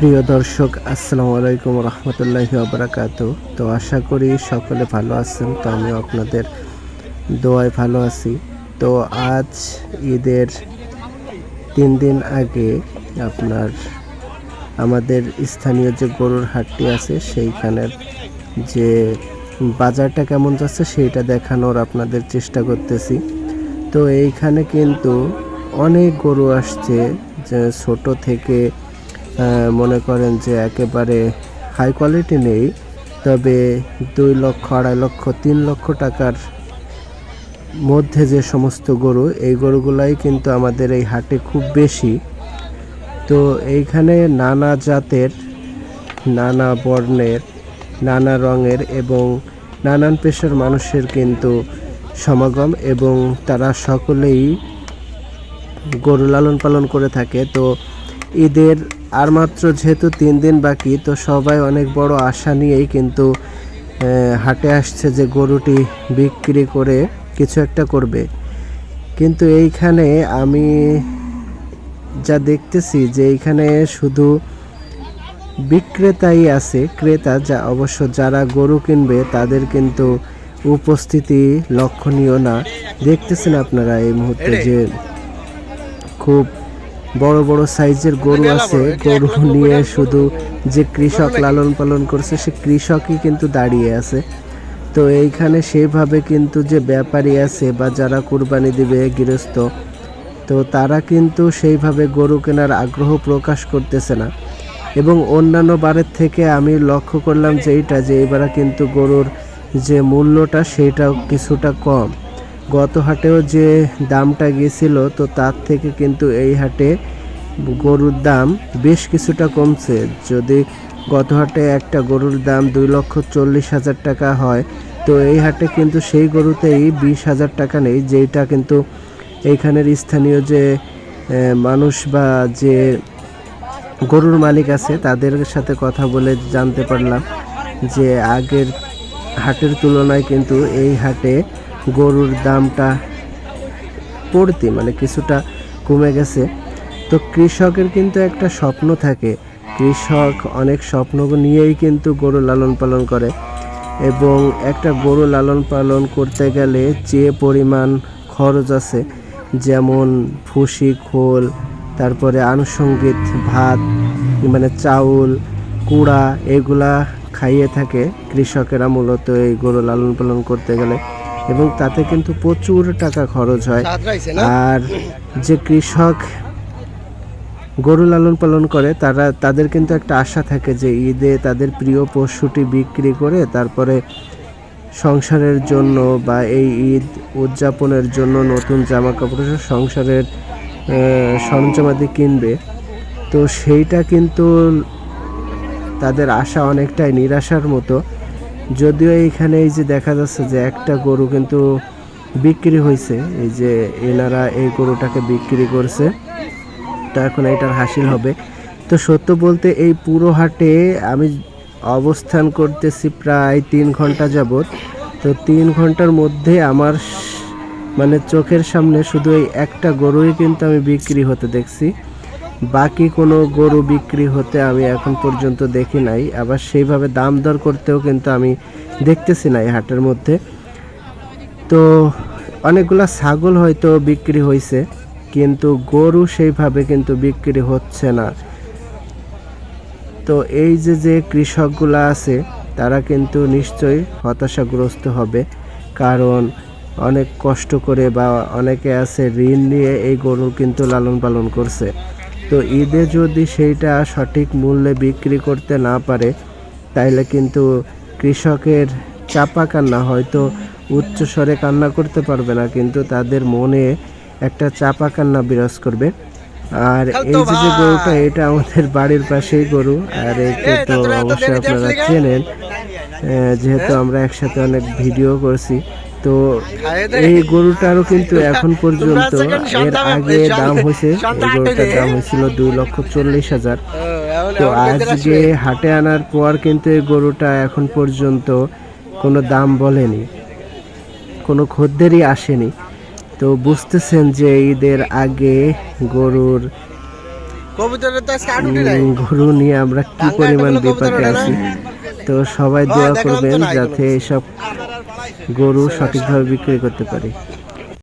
প্রিয় দর্শক, আসসালামু আলাইকুম রহমতুল্লাহি আবরাকাত তো আশা করি সকলে ভালো আছেন, তো আমি আপনাদের দোয়ায় ভালো আছি। তো আজ ঈদের তিন দিন আগে আপনার, আমাদের স্থানীয় যে গরুর হাটটি আছে, সেইখানের যে বাজারটা কেমন যাচ্ছে, সেইটা দেখানোর আপনাদের চেষ্টা করতেছি। তো এইখানে কিন্তু অনেক গরু আসছে, যে ছোট থেকে মনে করেন যে একেবারে হাই কোয়ালিটি নেই, তবে দুই লক্ষ, আড়াই লক্ষ, তিন লক্ষ টাকার মধ্যে যে সমস্ত গরু, এই গরুগুলাই কিন্তু আমাদের এই হাটে খুব বেশি। তো এইখানে নানা জাতের, নানা বর্ণের, নানা রঙের এবং নানান পেশার মানুষের কিন্তু সমাগম এবং তারা সকলেই গরু লালন পালন করে থাকে। তো ঈদের আর মাত্র যেহেতু তিন দিন বাকি তো সবাই অনেক বড় আশা নিয়েই কিন্তু হাটে আসছে যে গরুটি বিক্রি করে কিছু একটা করবে। কিন্তু এইখানে আমি যা দেখতেছি যে এইখানে শুধু বিক্রেতাই আছে ক্রেতা যা অবশ্য যারা গরু কিনবে তাদের কিন্তু উপস্থিতি লক্ষণীয় না। দেখতেছেন আপনারা এই মুহূর্তে যে খুব বড় বড় সাইজের গরু আছে গরু নিয়ে শুধু যে কৃষক লালন পালন করছে সে কৃষকই কিন্তু দাঁড়িয়ে আছে। তো এইখানে সেইভাবে কিন্তু যে ব্যাপারী আছে বা যারা কুরবানি দিবে গৃহস্থ তো তারা কিন্তু সেইভাবে গরু কেনার আগ্রহ প্রকাশ করতেছে না। এবং অন্যান্য বারের থেকে আমি লক্ষ্য করলাম যে এইটা যে এবারে কিন্তু গরুর যে মূল্যটা সেটাও কিছুটা কম। গত হাটেও যে দামটা গিয়েছিল, তো তার থেকে কিন্তু এই হাটে গরুর দাম বেশ কিছুটা কমছে। যদি গত হাটে একটা গরুর দাম দুই লক্ষ চল্লিশ হাজার টাকা হয়, তো এই হাটে কিন্তু সেই গরুতেই বিশ হাজার টাকা নেই যেটা কিন্তু এইখানের স্থানীয় যে মানুষ বা যে গরুর মালিক আছে, তাদের সাথে কথা বলে জানতে পারলাম যে আগের হাটের তুলনায় কিন্তু এই হাটে গরুর দামটা পড়তি মানে কিছুটা কমে গেছে। তো কৃষকের কিন্তু একটা স্বপ্ন থাকে। কৃষক অনেক স্বপ্ন নিয়েই কিন্তু গরু লালন পালন করে এবং একটা গরু লালন পালন করতে গেলে যে পরিমাণ খরচ আছে, যেমন ভুসি, খোল, তারপরে আনুষঙ্গিক ভাত মানে চাউল, কুড়া, এগুলা খাইয়ে থাকে কৃষকেরা মূলত এই গরু লালন পালন করতে গেলে। এবং তাতে কিন্তু প্রচুর টাকা খরচ হয়। আর যে কৃষক গরু লালন পালন করে তারা তাদের কিন্তু একটা আশা থাকে যে ঈদে তাদের প্রিয় পশুটি বিক্রি করে তারপরে সংসারের জন্য বা এই ঈদ উদযাপনের জন্য নতুন জামা কাপড় সংসারের সরঞ্জামাদি কিনবে। তো সেইটা কিন্তু তাদের আশা অনেকটাই নিরাশার মতো। যদিও এইখানে এই যে দেখা যাচ্ছে যে একটা গরু কিন্তু বিক্রি হয়েছে, এই যে এনারা এই গরুটাকে বিক্রি করছে, তো এখন এটার হাসিল হবে। তো সত্য বলতে এই পুরো হাটে আমি অবস্থান করতেছি প্রায় তিন ঘণ্টা যাবৎ। তো তিন ঘণ্টার মধ্যে আমার মানে চোখের সামনে শুধু এই একটা গরুই কিন্তু আমি বিক্রি হতে দেখছি। বাকি কোনো গরু বিক্রি হতে আমি এখন পর্যন্ত দেখি নাই। আবার সেইভাবে দাম দর করতেও কিন্তু আমি দেখতেছি না এই হাটের মধ্যে। তো অনেকগুলা ছাগল হয়তো বিক্রি হয়েছে কিন্তু গরু সেইভাবে কিন্তু বিক্রি হচ্ছে না। তো এই যে যে কৃষকগুলা আছে, তারা কিন্তু নিশ্চয়ই হতাশাগ্রস্ত হবে, কারণ অনেক কষ্ট করে বা অনেকে আছে ঋণ নিয়ে এই গরু কিন্তু লালন পালন করছে। তো ঈদে যদি সেইটা সঠিক মূল্যে বিক্রি করতে না পারে তাইলে কিন্তু কৃষকের চাপা কান্না হয়তো উচ্চ স্বরে কান্না করতে পারবে না কিন্তু তাদের মনে একটা চাপা কান্না বিরাজ করবে। আর এই যে যে গরুটা এটা আমাদের বাড়ির পাশেই গরু আর একে তো অবশ্যই আপনারা চেনেন। যেহেতু আমরা একসাথে অনেক ভিডিও করছি তো এই গরুটারও কিন্তু এখন পর্যন্ত এর আগে দাম হয়েছে এই গরুটার দাম হয়েছিল দুই লক্ষ চল্লিশ হাজার। তো আজকে হাটে আনার পর কিন্তু এই গরুটা এখন পর্যন্ত কোনো দাম বলেনি কোনো খদ্দেরই আসেনি। তো বুঝতেছেন যে ঈদের আগে গরুর গরু নিয়ে আমরা কি পরিমাণ বিপাকে আছি? তো সবাই দোয়া করবেন যাতে এসব গরু সঠিকভাবে বিক্রি করতে পারি।